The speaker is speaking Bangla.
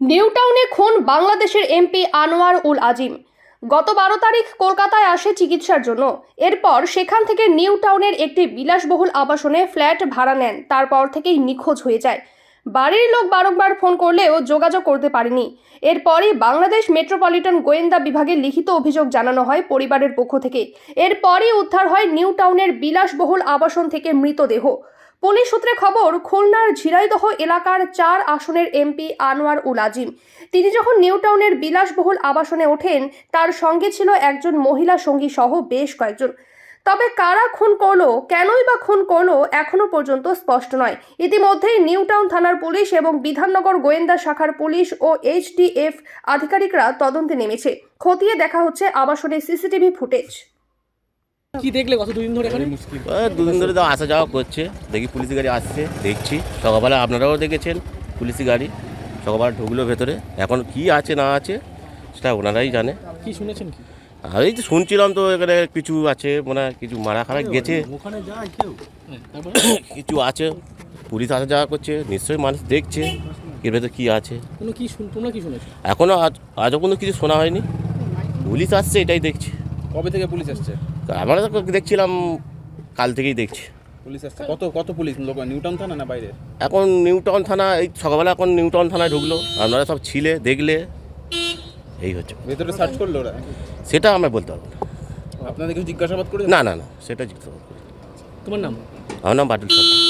নিউ টাউনে খুন বাংলাদেশের এমপি আনোয়ার উল আজিম। গত বারো তারিখ কলকাতায় আসে চিকিৎসার জন্য। এরপর সেখান থেকে নিউ টাউনের একটি বিলাসবহুল আবাসনে ফ্ল্যাট ভাড়া নেন। তারপর থেকেই নিখোঁজ হয়ে যায়। বাড়ির লোক বারংবার ফোন করলেও যোগাযোগ করতে পারেনি। এরপরই বাংলাদেশ মেট্রোপলিটন গোয়েন্দা বিভাগে লিখিত অভিযোগ জানানো হয় পরিবারের পক্ষ থেকে। এরপরই উদ্ধার হয় নিউ টাউনের বিলাসবহুল আবাসন থেকে মৃতদেহ। পুলিশ সূত্রে খবর, খুলনার ঝিরাইদহ এলাকার চার আসনের এমপি আনোয়ার উল আজিম তিনি যখন নিউ টাউনের বিলাসবহুল আবাসনে ওঠেন, তার সঙ্গে ছিল একজন মহিলা সঙ্গী সহ বেশ কয়েকজন। তবে কারা খুন করল, কেনই বা খুন করল, এখনও পর্যন্ত স্পষ্ট নয়। ইতিমধ্যেই নিউ টাউন থানার পুলিশ এবং বিধাননগর গোয়েন্দা শাখার পুলিশ ও এইচডিএফ আধিকারিকরা তদন্তে নেমেছে। খতিয়ে দেখা হচ্ছে আবাসনের সিসিটিভি ফুটেজ। কি দেখলে গত দুদিন ধরে এখানে? দুদিন ধরে তো আসা যাওয়া করছে। দেখি পুলিশ গাড়ি আসছে দেখছি। সকালবেলা আপনারাও দেখেছেন পুলিশি গাড়ি। সকালবেলা ঢুকলো ভেতরে। এখন কি আছে না আছে সেটা ওনারাই জানে। কি শুনেছেন কি? আর এই তো শুনছিলাম তো এখানে কিছু আছে মানে কিছু মারা খারা গেছে। হ্যাঁ, তারপরে? কিছু আছে। পুলিশ আসা যাওয়া করছে নিশ্চয়ই মানুষ দেখছে। এর ভেতরে কী আছে? কোনো কি শুন তোমরা কি শুনেছো? এখনও আজ আজও কোনো কিছু শোনা হয়নি। পুলিশ আসছে এটাই দেখছি। কবে থেকে পুলিশ আসছে? তো আমরা তো দেখছিলাম কাল থেকেই দেখছি। পুলিশ আসছে। কত কত পুলিশ? লোক নিউটাউন থানা না বাইরে? এখন নিউটাউন থানা এই সকালবেলা এখন নিউটাউন থানায় ঢুকলো। আপনারা সব ছিলে দেখলে এই হচ্ছে। ভেতরে সার্চ করল ওরা? সেটা আমরা বলতে পারব না। আপনাদের কিছু জিজ্ঞাসাবাদ করে না না না সেটা জিজ্ঞাসা করব। তোমার নাম? আমার নাম বাটুল সরকার।